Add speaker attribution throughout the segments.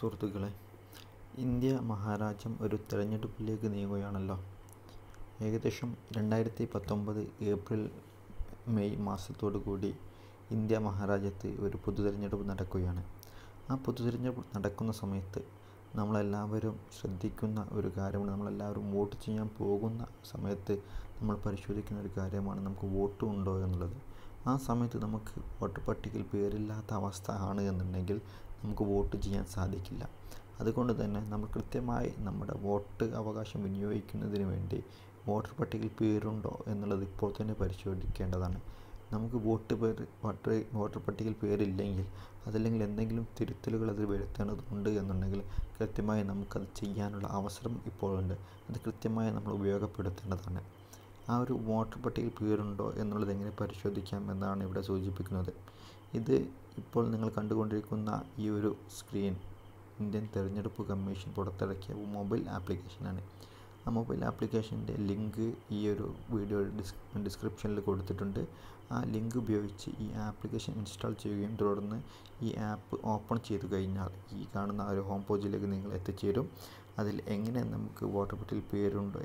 Speaker 1: സുഹൃത്തുക്കളെ ഇന്ത്യ മഹാരാജ്യം ഒരു തെരഞ്ഞെടുപ്പിലേക്ക് നീങ്ങുകയാണല്ലോ. ഏകദേശം രണ്ടായിരത്തി പത്തൊമ്പത് ഏപ്രിൽ മെയ് മാസത്തോടു കൂടി ഇന്ത്യ മഹാരാജ്യത്ത് ഒരു പൊതു തിരഞ്ഞെടുപ്പ് നടക്കുകയാണ്. ആ പൊതു തിരഞ്ഞെടുപ്പ് നടക്കുന്ന സമയത്ത് നമ്മളെല്ലാവരും ശ്രദ്ധിക്കുന്ന ഒരു കാര്യമാണ്. നമ്മളെല്ലാവരും വോട്ട് ചെയ്യാൻ പോകുന്ന സമയത്ത് നമ്മൾ പരിശോധിക്കുന്ന ഒരു കാര്യമാണ് നമുക്ക് വോട്ട് ഉണ്ടോ എന്നുള്ളത്. ആ സമയത്ത് നമുക്ക് വോട്ടർ പട്ടികയിൽ പേരില്ലാത്ത അവസ്ഥ ആണ് എന്നുണ്ടെങ്കിൽ നമുക്ക് വോട്ട് ചെയ്യാൻ സാധിക്കില്ല. അതുകൊണ്ട് തന്നെ നമ്മൾ കൃത്യമായി നമ്മുടെ വോട്ട് അവകാശം വിനിയോഗിക്കുന്നതിന് വേണ്ടി വോട്ടർ പട്ടികയിൽ പേരുണ്ടോ എന്നുള്ളത് ഇപ്പോൾ തന്നെ പരിശോധിക്കേണ്ടതാണ്. നമുക്ക് വോട്ട് പേര് വോട്ടർ വോട്ടർ പട്ടികയിൽ പേരില്ലെങ്കിൽ അതല്ലെങ്കിൽ എന്തെങ്കിലും തിരുത്തലുകൾ അതിൽ വരുത്തേണ്ടതുണ്ട് എന്നുണ്ടെങ്കിൽ കൃത്യമായി നമുക്കത് ചെയ്യാനുള്ള അവസരം ഇപ്പോഴുണ്ട്. അത് കൃത്യമായി നമ്മൾ ഉപയോഗപ്പെടുത്തേണ്ടതാണ്. ആ ഒരു വോട്ടർ പട്ടികയിൽ പേരുണ്ടോ എന്നുള്ളത് എങ്ങനെ പരിശോധിക്കാം എന്നാണ് ഇവിടെ സൂചിപ്പിക്കുന്നത്. ഇത് ഇപ്പോൾ നിങ്ങൾ കണ്ടുകൊണ്ടിരിക്കുന്ന ഈ ഒരു സ്ക്രീൻ ഇന്ത്യൻ തെരഞ്ഞെടുപ്പ് കമ്മീഷൻ പുറത്തിറക്കിയ മൊബൈൽ ആപ്ലിക്കേഷനാണ് ആ മൊബൈൽ ആപ്ലിക്കേഷന്റെ ലിങ്ക് ഈ ഒരു വീഡിയോ ഡിസ് ഡിസ്ക്രിപ്ഷനിൽ കൊടുത്തിട്ടുണ്ട്. ആ ലിങ്ക് ഉപയോഗിച്ച് ഈ ആപ്ലിക്കേഷൻ ഇൻസ്റ്റാൾ ചെയ്യുകയും തുടർന്ന് ഈ ആപ്പ് ഓപ്പൺ ചെയ്തു കഴിഞ്ഞാൽ ഈ കാണുന്ന ഒരു ഹോം പേജിലേക്ക് നിങ്ങൾ എത്തിച്ചേരും. അതിൽ എങ്ങനെ നമുക്ക് വോട്ടർ പട്ടികയിൽ പേരുണ്ടോ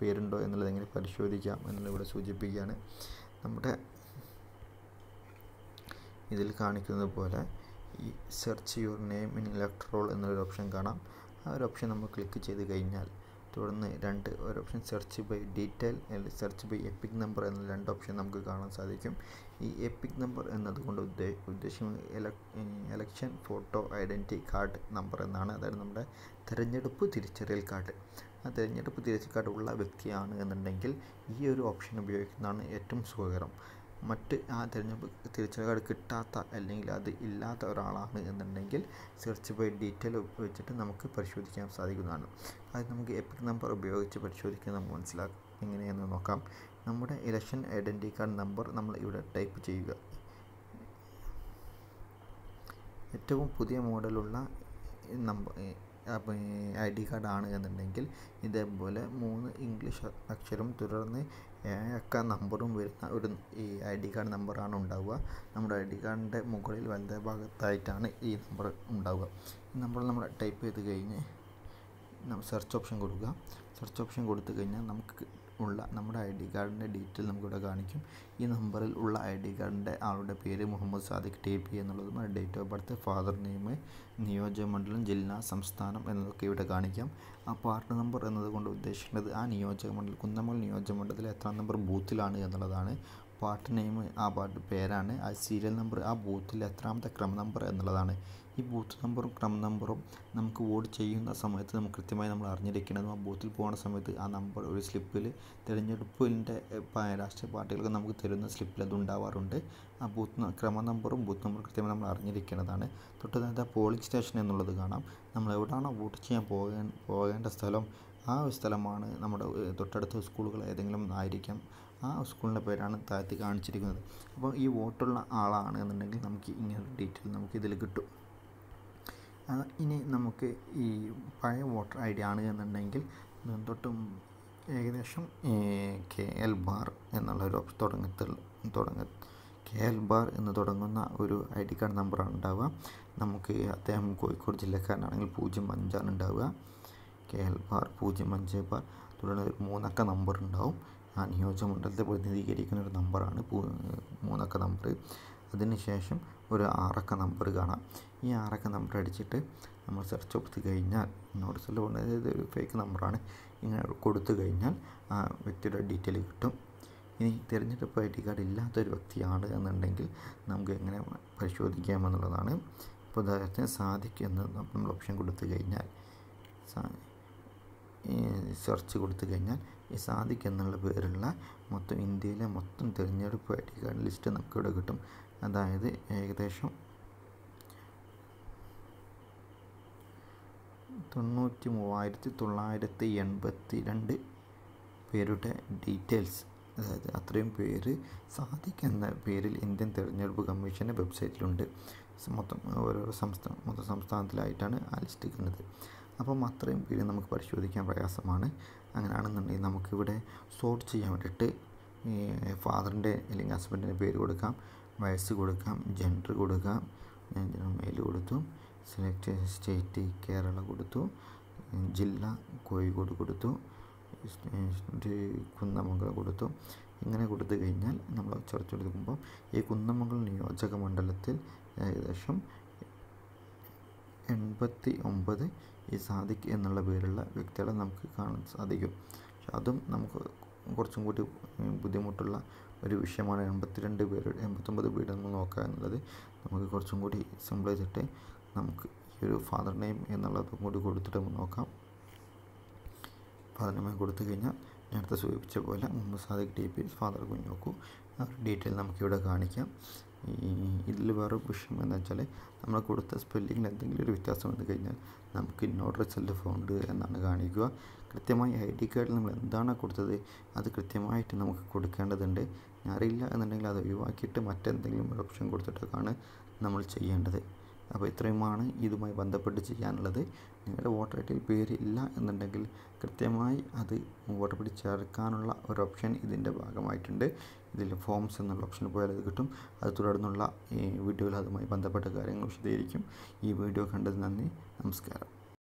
Speaker 1: പേരുണ്ടോ എന്നുള്ളത് എങ്ങനെ പരിശോധിക്കാം എന്നുള്ളത് ഇവിടെ സൂചിപ്പിക്കുകയാണ്. നമ്മുടെ ഇതിൽ കാണിക്കുന്നത് പോലെ ഈ search your name in electoral എന്നൊരു ഓപ്ഷൻ കാണാം. ആ ഒരു ഓപ്ഷൻ നമ്മൾ ക്ലിക്ക് ചെയ്ത് കഴിഞ്ഞാൽ തുടർന്ന് രണ്ട് ഒരു ഓപ്ഷൻ സെർച്ച് ബൈ ഡീറ്റെയിൽ അല്ലെങ്കിൽ സെർച്ച് ബൈ എപ്പിക് നമ്പർ എന്ന രണ്ട് ഓപ്ഷൻ നമുക്ക് കാണാൻ സാധിക്കും. ഈ എപ്പിക് നമ്പർ എന്നതുകൊണ്ട് ഉദ്ദേ ഉദ്ദേശിക്കുന്നത് election photo identity card number എന്നാണ്. അതായത് നമ്മുടെ തിരഞ്ഞെടുപ്പ് തിരിച്ചറിയൽ കാർഡ്. ആ തിരഞ്ഞെടുപ്പ് തിരിച്ചറിയൽ കാർഡ് ഉള്ള വ്യക്തിയാണ് എന്നുണ്ടെങ്കിൽ ഈ ഒരു ഓപ്ഷൻ ഉപയോഗിക്കുന്നതാണ് ഏറ്റവും സുഖകരം. മറ്റ് ആ തിരഞ്ഞെടുപ്പ് തിരിച്ചറിയൽ കാർഡ് കിട്ടാത്ത അല്ലെങ്കിൽ അത് ഇല്ലാത്ത ഒരാളാണ് എന്നുണ്ടെങ്കിൽ സെർച്ച് ബൈ ഡീറ്റെയിൽ ഉപയോഗിച്ചിട്ട് നമുക്ക് പരിശോധിക്കാൻ സാധിക്കുന്നതാണ്. അത് നമുക്ക് എപ്പിക് നമ്പർ ഉപയോഗിച്ച് പരിശോധിക്കാൻ നമുക്ക് മനസ്സിലാക്കാം. എങ്ങനെയെന്ന് നോക്കാം. നമ്മുടെ ഇലക്ഷൻ ഐഡന്റി കാർഡ് നമ്പർ നമ്മൾ ഇവിടെ ടൈപ്പ് ചെയ്യുക. ഏറ്റവും പുതിയ മോഡലുള്ള നമ്പർ ഐ ഡി കാർഡ് ആണ് എന്നുണ്ടെങ്കിൽ ഇതേപോലെ മൂന്ന് ഇംഗ്ലീഷ് അക്ഷരം തുടർന്ന് ഏഴക്ക നമ്പറും വരുന്ന ഒരു ഈ ഐ ഡി കാർഡ് നമ്പറാണ് ഉണ്ടാവുക. നമ്മുടെ ഐ ഡി കാർഡിന്റെ മുകളിൽ വലതേ ഭാഗത്തായിട്ടാണ് ഈ നമ്പർ ഉണ്ടാവുക. ഈ നമ്പർ നമ്മൾ ടൈപ്പ് ചെയ്ത് കഴിഞ്ഞ് സെർച്ച് ഓപ്ഷൻ കൊടുക്കുക. സെർച്ച് ഓപ്ഷൻ കൊടുത്തു കഴിഞ്ഞാൽ നമുക്ക് ഉള്ള നമ്മുടെ ഐ ഡി കാർഡിന്റെ ഡീറ്റെയിൽ നമുക്കിവിടെ കാണിക്കും. ഈ നമ്പറിൽ ഉള്ള ഐ ഡി കാർഡിന്റെ ആളുടെ പേര് മുഹമ്മദ് സാദിഖ് ടി പി എന്നുള്ളതും date of birth father name നിയോജകമണ്ഡലം ജില്ല സംസ്ഥാനം എന്നതൊക്കെ ഇവിടെ കാണിക്കാം. ആ പാർട്ട് നമ്പർ എന്നതുകൊണ്ട് ഉദ്ദേശിക്കുന്നത് ആ നിയോജകമണ്ഡലം നിയോജക മണ്ഡലത്തിൽ എത്ര നമ്പർ ബൂത്തിലാണ് എന്നുള്ളതാണ്. പാർട്ട് നെയിം ആ പാർട്ട് പേരാണ്. ആ സീരിയൽ നമ്പർ ആ ബൂത്തിൽ എത്രാമത്തെ ക്രമ നമ്പർ എന്നുള്ളതാണ്. ഈ ബൂത്ത് നമ്പറും ക്രമ നമ്പറും നമുക്ക് വോട്ട് ചെയ്യുന്ന സമയത്ത് നമുക്ക് കൃത്യമായി നമ്മൾ അറിഞ്ഞിരിക്കേണ്ടതും ആ ബൂത്തിൽ പോകുന്ന സമയത്ത് ആ നമ്പർ ഒരു സ്ലിപ്പിൽ തിരഞ്ഞെടുപ്പിന്റെ രാഷ്ട്രീയ പാർട്ടികൾക്ക് നമുക്ക് തരുന്ന സ്ലിപ്പിൽ അത് ഉണ്ടാവാറുണ്ട്. ആ ബൂത്ത് ക്രമ നമ്പറും ബൂത്ത് നമ്പറും കൃത്യമായി നമ്മൾ അറിഞ്ഞിരിക്കേണ്ടതാണ്. തൊട്ട് പോളിംഗ് സ്റ്റേഷൻ എന്നുള്ളത് കാണാം. നമ്മൾ എവിടെയാണോ വോട്ട് ചെയ്യാൻ പോകേ പോകേണ്ട സ്ഥലം ആ ഒരു സ്ഥലമാണ് നമ്മുടെ തൊട്ടടുത്ത സ്കൂളുകൾ ഏതെങ്കിലും ആയിരിക്കാം. ആ സ്കൂളിന്റെ പേരാണ് താഴ്ത്തി കാണിച്ചിരിക്കുന്നത്. അപ്പോൾ ഈ വോട്ടുള്ള ആളാണ് എന്നുണ്ടെങ്കിൽ നമുക്ക് ഇങ്ങനെ ഡീറ്റെയിൽ നമുക്ക് ഇതിൽ കിട്ടും. ഇനി നമുക്ക് ഈ പഴയ വോട്ടർ ഐ ഡി ആണ് എന്നുണ്ടെങ്കിൽ തൊട്ടും ഏകദേശം കെ എൽ ബാർ എന്നുള്ള ഒരു തുടങ്ങ തുടങ്ങ. കെ എൽ ബാർ എന്ന് തുടങ്ങുന്ന ഒരു ഐ ഡി കാർഡ് നമ്പറാണ് ഉണ്ടാവുക. നമുക്ക് അദ്ദേഹം കോഴിക്കോട് ജില്ലക്കാരനാണെങ്കിൽ പൂജ്യം അഞ്ചാണ് ഉണ്ടാവുക. കെ എൽ ബാർ പൂജ്യം അഞ്ച് ബാർ. തുടർന്ന് ഒരു മൂന്നക്ക നമ്പർ ഉണ്ടാവും. ആ നിയോജകമണ്ഡലത്തെ പ്രതിനിധീകരിക്കുന്ന ഒരു നമ്പറാണ് മൂന്നക്ക നമ്പർ അതിനുശേഷം ഒരു ആറക്ക നമ്പർ കാണാം. ഈ ആറക്ക നമ്പർ അടിച്ചിട്ട് നമ്മൾ സെർച്ച് കൊടുത്തു കഴിഞ്ഞാൽ നോട്ട്സിൽ അതായത് ഒരു ഫേക്ക് നമ്പറാണ് ഇങ്ങനെ കൊടുത്തു കഴിഞ്ഞാൽ ആ വ്യക്തിയുടെ ഡീറ്റെയിൽ കിട്ടും. ഇനി തിരഞ്ഞെടുപ്പ് ഐ ഡി കാർഡ് ഇല്ലാത്തൊരു വ്യക്തിയാണ് എന്നുണ്ടെങ്കിൽ നമുക്ക് എങ്ങനെ പരിശോധിക്കാമെന്നുള്ളതാണ് ഇപ്പോൾ ഉദാഹരണത്തിന് സാധിക്കും എന്ന് നമ്മൾ ഓപ്ഷൻ കൊടുത്തു കഴിഞ്ഞാൽ സെർച്ച് കൊടുത്തു കഴിഞ്ഞാൽ ഈ സാദിഖ് എന്നുള്ള പേരുള്ള മൊത്തം ഇന്ത്യയിലെ മൊത്തം തിരഞ്ഞെടുപ്പ് ഐ ഡി കാർഡ് ലിസ്റ്റ് നമുക്കിവിടെ കിട്ടും. അതായത് ഏകദേശം തൊണ്ണൂറ്റി മൂവായിരത്തി തൊള്ളായിരത്തി എൺപത്തി രണ്ട് പേരുടെ ഡീറ്റെയിൽസ് അതായത് അത്രയും പേര് സാദിഖ് എന്ന പേരിൽ ഇന്ത്യൻ തിരഞ്ഞെടുപ്പ് കമ്മീഷന്റെ വെബ്സൈറ്റിലുണ്ട്. മൊത്തം ഓരോ സംസ്ഥാന മൊത്തം സംസ്ഥാനത്തിലായിട്ടാണ് ആ ലിസ്റ്റ് അപ്പം അത്രയും പേര് നമുക്ക് പരിശോധിക്കാൻ പ്രയാസമാണ്. അങ്ങനെയാണെന്നുണ്ടെങ്കിൽ നമുക്കിവിടെ സോർട്ട് ചെയ്യാൻ വേണ്ടിയിട്ട് ഫാദറിന്റെ അല്ലെങ്കിൽ ഹസ്ബൻഡിന്റെ പേര് കൊടുക്കാം വയസ്സ് കൊടുക്കാം ജെൻഡർ കൊടുക്കാം ഞാൻ മെയിൽ കൊടുത്തു സെലക്ട് സ്റ്റേറ്റ് കേരള കൊടുത്തു ജില്ല കോഴിക്കോട് കൊടുത്തു കുന്നമംഗലം കൊടുത്തു. ഇങ്ങനെ കൊടുത്തു കഴിഞ്ഞാൽ നമ്മൾ ചർച്ചെടുക്കുമ്പോൾ ഈ കുന്നമംഗലം നിയോജക മണ്ഡലത്തിൽ ഏകദേശം എൺപത്തി ഒമ്പത് ഈ സാദിഖ് എന്നുള്ള പേരുള്ള വ്യക്തികളെ നമുക്ക് കാണാൻ സാധിക്കും. പക്ഷെ അതും നമുക്ക് കുറച്ചും കൂടി ബുദ്ധിമുട്ടുള്ള ഒരു വിഷയമാണ് എൺപത്തിരണ്ട് പേരുടെ എൺപത്തൊമ്പത് നമ്മൾ നോക്കുക എന്നുള്ളത്. നമുക്ക് കുറച്ചും കൂടി സിമ്പിൾ ചെയ്തിട്ട് നമുക്ക് ഈ ഒരു ഫാദർ നെയിം എന്നുള്ളതും കൂടി കൊടുത്തിട്ട് നോക്കാം. ഫാദർ നെയിം കൊടുത്തു കഴിഞ്ഞാൽ നേരത്തെ സൂചിപ്പിച്ച പോലെ Muhammad Sadiq T P father Kunjokku ആ ഡീറ്റെയിൽ നമുക്കിവിടെ കാണിക്കാം. ഇതിൽ വേറെ വിഷയം എന്താ വെച്ചാൽ നമ്മൾ കൊടുത്ത സ്പെല്ലിങ്ങിൽ എന്തെങ്കിലും ഒരു വ്യത്യാസം വന്നു കഴിഞ്ഞാൽ നമുക്ക് നോട്ട് റിസൾട്ട് ഫോണ്ട് എന്നാണ് കാണിക്കുക. കൃത്യമായി ഐ ഡി കാർഡിൽ നമ്മൾ എന്താണ് കൊടുത്തത് അത് കൃത്യമായിട്ട് നമുക്ക് കൊടുക്കേണ്ടതുണ്ട്. അറിയില്ല എന്നുണ്ടെങ്കിൽ അത് ഒഴിവാക്കിയിട്ട് മറ്റെന്തെങ്കിലും ഒരു ഓപ്ഷൻ കൊടുത്തിട്ടൊക്കെയാണ് നമ്മൾ ചെയ്യേണ്ടത്. അപ്പോൾ ഇത്രയുമാണ് ഇതുമായി ബന്ധപ്പെട്ട് ചെയ്യാനുള്ളത്. നിങ്ങളുടെ വോട്ടർ ഐ പേര് ഇല്ല എന്നുണ്ടെങ്കിൽ കൃത്യമായി അത് വോട്ടർ ഡി ചേർക്കാനുള്ള ഒരു ഓപ്ഷൻ ഇതിന്റെ ഭാഗമായിട്ടുണ്ട്. ഇതിൽ ഫോംസ് എന്നുള്ള ഓപ്ഷൻ പോയാൽ അത് കിട്ടും. അത് തുടർന്നുള്ള ഈ വീഡിയോയിൽ അതുമായി ബന്ധപ്പെട്ട കാര്യങ്ങൾ വിശദീകരിക്കും. ഈ വീഡിയോ കണ്ടത് നന്ദി. നമസ്കാരം.